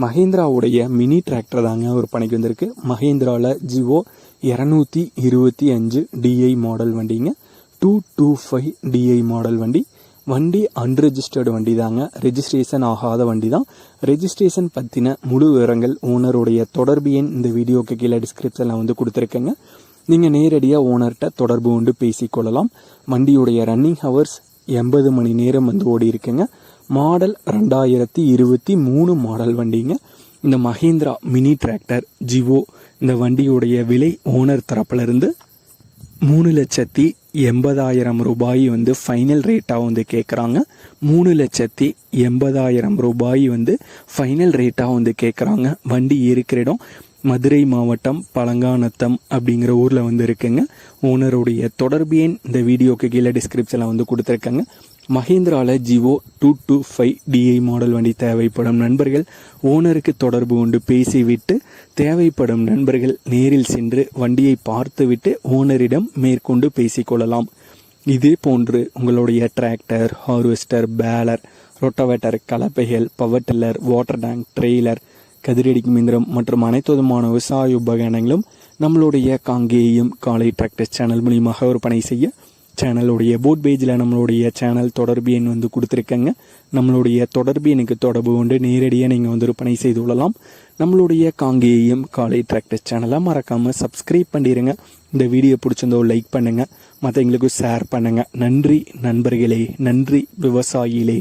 மஹேந்திராவுடைய mini tractor தாங்க ஒரு பணிக்கு வந்திருக்கு. மஹேந்திராவில் ஜிஓ இரநூத்தி இருபத்தி அஞ்சு டிஐ மாடல் வண்டிங்க. Two two five DI model வண்டி. வண்டி அன்ரெஜிஸ்டர்டு வண்டி தாங்க. ரெஜிஸ்ட்ரேஷன் ஆகாத வண்டி தான். ரெஜிஸ்ட்ரேஷன் பற்றின முழு விவரங்கள் ஓனருடைய தொடர்பு எண் இந்த வீடியோக்கு கீழே டிஸ்கிரிப்ஷனில் வந்து கொடுத்துருக்கேங்க. நீங்கள் நேரடியாக ஓனர்கிட்ட தொடர்பு கொண்டு பேசிக்கொள்ளலாம் வண்டியுடைய ரன்னிங் ஹவர்ஸ் எண்பது மணி நேரம் வந்து ஓடி இருக்குங்க மாடல் ரெண்டாயிரத்தி இருபத்தி மூணு மாடல் வண்டிங்க. இந்த மஹேந்திரா மினி டிராக்டர் ஜிவோ இந்த வண்டியுடைய விலை ஓனர் தரப்புலருந்து மூணு லட்சத்தி எண்பதாயிரம் ரூபாய் வந்து ஃபைனல் ரேட்டாக வந்து கேட்குறாங்க மூணு லட்சத்தி எண்பதாயிரம் ரூபாய் வந்து ஃபைனல் ரேட்டாக வந்து கேட்குறாங்க வண்டி இருக்கிற இடம் மதுரை மாவட்டம் பழங்கானத்தம் அப்படிங்கிற ஊரில் வந்து இருக்குங்க. ஓனருடைய தொடர்பு எண் இந்த வீடியோக்கு கீழே டிஸ்கிரிப்ஷனில் வந்து கொடுத்துருக்கேங்க. மஹேந்திராவில் Jivo two two five DI model வண்டி தேவைப்படும் நண்பர்கள் ஓனருக்கு தொடர்பு கொண்டு பேசிவிட்டு தேவைப்படும் நண்பர்கள் நேரில் சென்று வண்டியை பார்த்துவிட்டு ஓனரிடம் மேற்கொண்டு பேசிக்கொள்ளலாம். இதே போன்று உங்களுடைய tractor harvester baler rotavator கலப்பைகள் power tiller water tank trailer கதிரடிக்கும் இயந்திரம் மற்றும் அனைத்து விதமான விவசாய உபகரணங்களும் நம்மளுடைய காங்கேயம் காலை டிராக்டர் சேனல் மூலியமாக விற்பனை செய்ய சேனலுடைய போட் பேஜில் நம்மளுடைய சேனல் தொடர்பு எண் வந்து கொடுத்துருக்கேங்க. நம்மளுடைய தொடர்பு எனக்கு தொடர்பு கொண்டு நேரடியாக நீங்கள் வந்து விற்பனை செய்து கொள்ளலாம். நம்மளுடைய காங்கேயம் காலை டிராக்டர் சேனலை மறக்காமல் சப்ஸ்கிரைப் பண்ணிடுங்க இந்த வீடியோ பிடிச்சிருந்தோ லைக் பண்ணுங்கள் மற்றவங்களுக்கும் ஷேர் பண்ணுங்கள் நன்றி நண்பர்களே. நன்றி விவசாயிகளே.